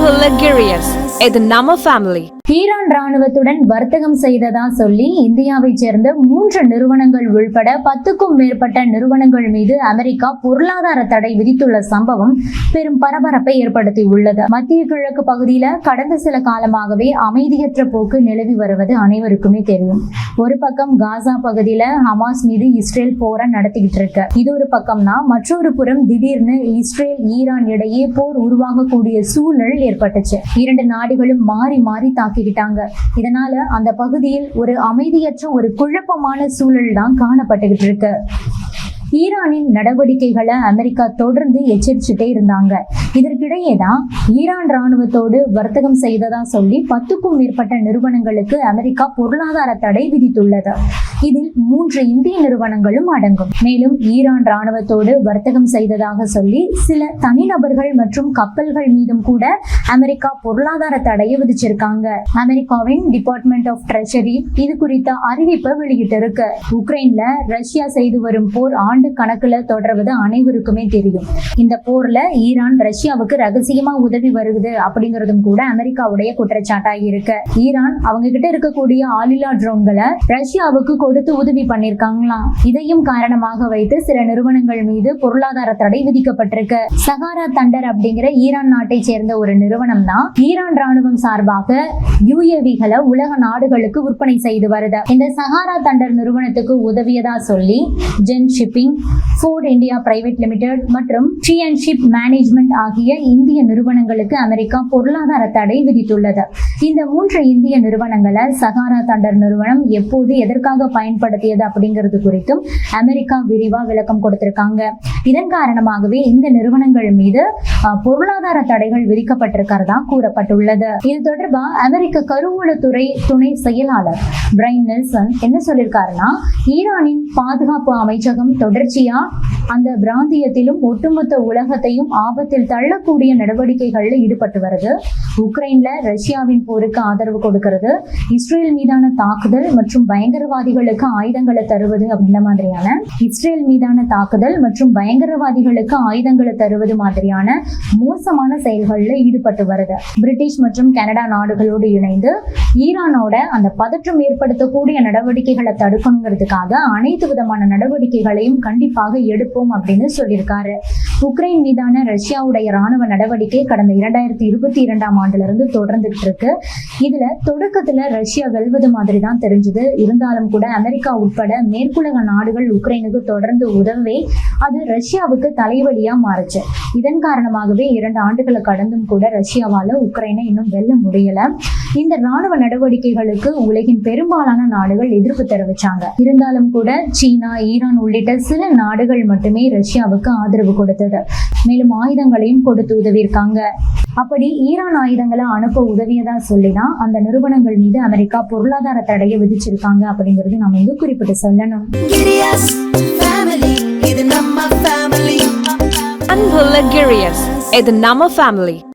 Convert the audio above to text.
Hilarious. இது நம்ம family Iran ராணுவத்துடன் வர்த்தகம் செய்ததா சொல்லி இந்தியாவைச் சேர்ந்த மூன்று நிறுவனங்கள் உள்பட பத்துக்கும் மேற்பட்ட நிறுவனங்கள் மீது அமெரிக்கா பொருளாதார தடை விதித்துள்ள சம்பவம் பெரும் பரபரப்பை ஏற்படுத்தி உள்ளது மத்திய கிழக்கு பகுதியில கடந்த சில காலமாகவே அமைதியற்ற போக்கு நிலவி வருவது அனைவருக்குமே தெரியும். ஒரு பக்கம் காசா பகுதியில ஹமாஸ் மீது இஸ்ரேல் போரை நடத்திக்கிட்டு இருக்கு. இது ஒரு பக்கம்னா மற்றொரு புறம் திடீர்னு இஸ்ரேல் ஈரான் இடையே போர் உருவாகக்கூடிய சூழல் ஏற்பட்டுச்சு. இரண்டு நாடுகளும் மாறி மாறி தாக்கி மாத்திக்கிட்டாங்க இதனால அந்த பகுதியில் ஒரு அமைதியற்ற ஒரு குழப்பமான சூழல் தான் காணப்பட்டுக்கிட்டு இருக்கு ஈரானின் நடவடிக்கைகளை அமெரிக்கா தொடர்ந்து எச்சரிச்சுட்டே இருந்தாங்க. இதற்கிடையே தான் ஈரான் ராணுவத்தோடு வர்த்தகம் செய்ததா சொல்லி பத்துக்கும் மேற்பட்ட நிறுவனங்களுக்கு அமெரிக்கா பொருளாதார தடை விதித்துள்ளது. இதில் மூன்று இந்திய நிறுவனங்களும் அடங்கும். மேலும் ஈரான் ராணுவத்தோடு வர்த்தகம் செய்ததாக சொல்லி சில தனிநபர்கள் மற்றும் கப்பல்கள் மீதும் கூட அமெரிக்கா பொருளாதார தடையை விதிச்சிருக்காங்க. அமெரிக்காவின் டிபார்ட்மெண்ட் ஆஃப் ட்ரெஷரி இது குறித்த அறிவிப்பை வெளியிட்டிருக்கு. உக்ரைன்ல ரஷ்யா செய்து வரும் போர் ஆண்டு கணக்குல தொடர்வது அனைவருக்குமே தெரியும். இந்த போர்ல ஈரான் ரஷ்யாவுக்கு ரகசியமா உதவி வருது அப்படிங்கறதும் கூட அமெரிக்காவுடைய குற்றச்சாட்டாகி இருக்கு. ஈரான் அவங்க கிட்ட இருக்கக்கூடிய ஆளில்லா ட்ரோன்களை ரஷ்யாவுக்கு கொடுத்து உதவி பண்ணிருக்காங்களாம். இதையும் காரணமாக வைத்து சில நிறுவனங்கள் மீது பொருளாதார தடை விதிக்கப்பட்டிருக்கு. சகாரா தண்டர் அப்படிங்கிற ஈரான் நாட்டை சேர்ந்த ஒரு நிறுவனம் தான் ஈரான் ராணுவம் சார்பாக யூஏவிகளை உலக நாடுகளுக்கு விற்பனை செய்து வருது. இந்த சகாரா தண்டர் நிறுவனத்துக்கு உதவியதா சொல்லி Zen shipping port India private limited மற்றும் ட்ரீ அண்ட் ஷிப் மேனேஜ்மெண்ட் ஆகிய இந்திய நிறுவனங்களுக்கு அமெரிக்கா பொருளாதார தடை விதித்துள்ளது. இந்த மூன்று இந்திய நிறுவனங்களை சகாரா தண்டர் நிறுவனம் எப்போது எதற்காக பயன்படுத்தியது அப்படிங்கிறது குறித்தும் அமெரிக்கா விரிவா விளக்கம் கொடுத்திருக்காங்க. இதன் காரணமாகவே இந்த நிறுவனங்கள் மீது பொருளாதார தடைகள் விதிக்கப்பட்டிருக்கிறதா கூறப்பட்டுள்ளது. இது தொடர்பா அமெரிக்க கருவூலத்துறை துணை செயலாளர் பிரைன் நெல்சன் என்ன சொல்லியிருக்காருன்னா ஈரானின் பாதுகாப்பு அமைச்சகம் தொடர்ச்சியா அந்த பிராந்தியத்திலும் ஒட்டுமொத்த உலகத்தையும் ஆபத்தில் தள்ளக்கூடிய நடவடிக்கைகளில் ஈடுபட்டு வருது. உக்ரைன்ல ரஷ்யாவின் போருக்கு ஆதரவு கொடுக்கிறது. இஸ்ரேல் மீதான தாக்குதல் மற்றும் பயங்கரவாதிகளுக்கு ஆயுதங்களை தருவது அப்படின்ற மாதிரியான இஸ்ரேல் மீதான தாக்குதல் மற்றும் பயங்கரவாதிகளுக்கு ஆயுதங்களை தருவது மாதிரியான மோசமான செயல்களில் ஈடுபட்டு வருது. பிரிட்டிஷ் மற்றும் கனடா நாடுகளோடு இணைந்து ஈரானோட அந்த பதற்றம் ஏற்படுத்தக்கூடிய நடவடிக்கைகளை தடுக்கணுங்கிறதுக்காக அனைத்து விதமான நடவடிக்கைகளையும் கண்டிப்பாக எடுப்போம் அப்படின்னு சொல்லியிருக்காரு. உக்ரைன் மீதான ரஷ்யாவுடைய ராணுவ நடவடிக்கை கடந்த இரண்டாயிரத்தி இருபத்தி இரண்டாம் ஆண்டுல இருந்து தொடர்ந்துகிட்டு இருக்கு. இதுல தொடக்கத்துல ரஷ்யா வெல்வது மாதிரி தான் தெரிஞ்சது. இருந்தாலும் கூட அமெரிக்கா உட்பட மேற்குலக நாடுகள் உக்ரைனுக்கு தொடர்ந்து உதவவே அது ரஷ்யாவுக்கு தலைவலியா மாறுச்சு. இதன் காரணமாகவே இரண்டு ஆண்டுகளை கடந்தும் கூட ரஷ்யாவால உக்ரைனை இன்னும் வெல்ல முடியல. இந்த ராணுவ நடவடிக்கைகளுக்கு உலகின் பெரும்பாலான நாடுகள் எதிர்ப்பு தெரிவிச்சாங்க இருந்தாலும் கூட சீனா ஈரான் உள்ளிட்ட சில நாடுகள் மட்டுமே ரஷ்யாவுக்கு ஆதரவு கொடுத்தது மேலும் ஆயுதங்களையும் கொடுத்து உதவியிருக்காங்க அப்படி ஈரான் ஆயுதங்களை அனுப்ப உதவியதா சொல்லிதான் அந்த நிறுவனங்கள் மீது அமெரிக்கா பொருளாதார தடையை விதிச்சிருக்காங்க அப்படிங்கிறது நம்ம இங்க குறிப்பிட்டு சொல்லணும் family. Hilarious. இது நம்ம ஃபேமிலி